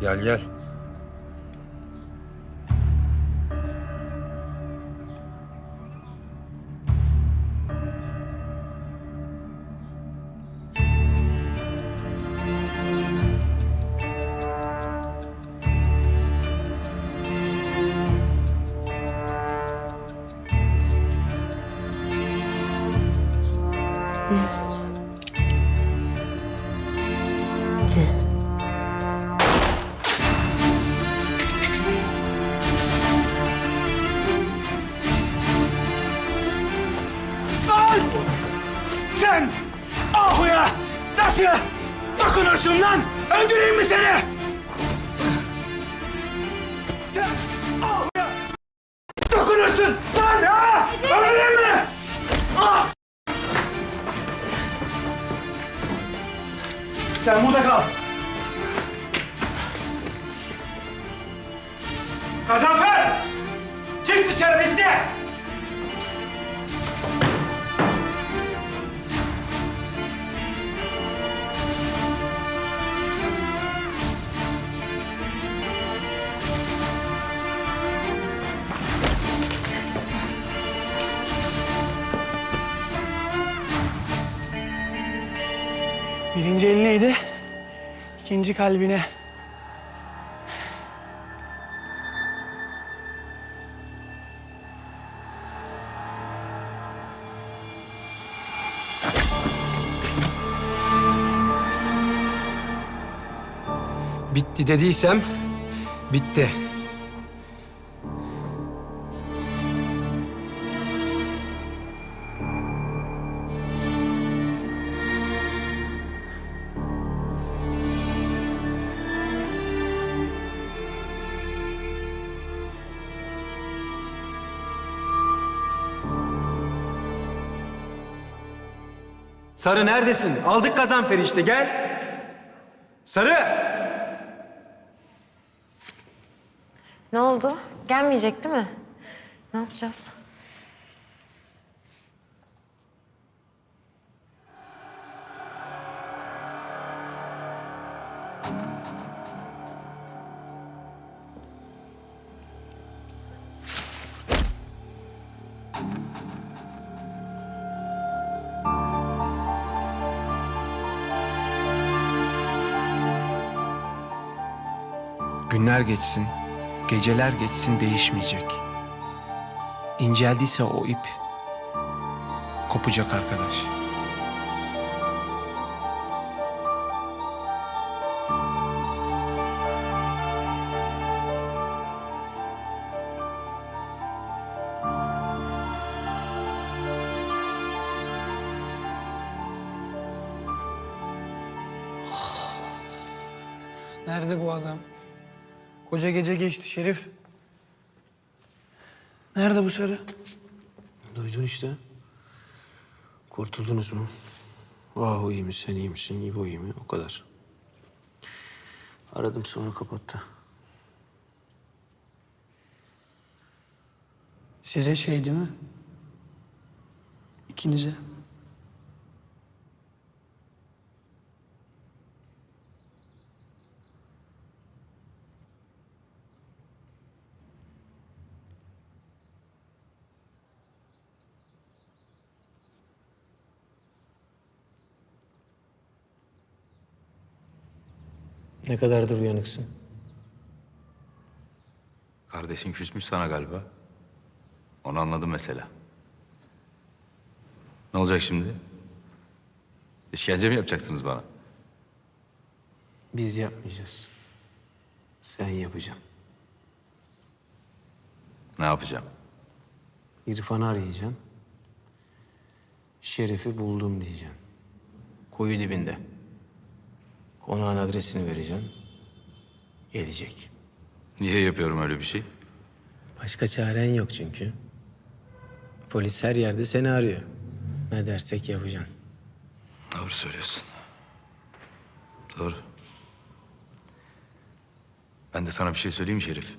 Gel gel. Lan! Sen Ahu'ya nasıl dokunursun lan? Öldüreyim mi seni? Sen Ahu'ya dokunursun lan ha? Öldüreyim mi? Ah! Sen burada kal. Gazanfer! Çık dışarı bitti! Birinci elineydi, ikinci kalbine. Bitti dediysem bitti. Sarı neredesin? Aldık Gazanfer'i işte gel. Sarı! Ne oldu? Gelmeyecek değil mi? Ne yapacağız? Günler geçsin, geceler geçsin değişmeyecek. İnceldiyse o ip kopacak arkadaş. Nerede bu adam? Koca gece geçti Şerif. Nerede bu sarı? Duydun işte. Kurtuldunuz mu? Vahu iyi mi, sen iyi misin, İbo iyi mi? O kadar. Aradım sonra kapattı. Size şey değil mi? İkinize. Ne kadardır uyanıksın? Kardeşin küsmüş sana galiba. Onu anladım mesela. Ne olacak şimdi? İşkence mi yapacaksınız bana? Biz yapmayacağız. Sen yapacaksın. Ne yapacağım? İrfan'ı arayacaksın. Şeref'i buldum diyeceksin. Koyu dibinde. Konağın adresini vereceksin. Gelecek. Niye yapıyorum öyle bir şey? Başka çaren yok çünkü. Polis her yerde seni arıyor. Ne dersek yapacaksın. Doğru söylüyorsun. Doğru. Ben de sana bir şey söyleyeyim mi Şerif?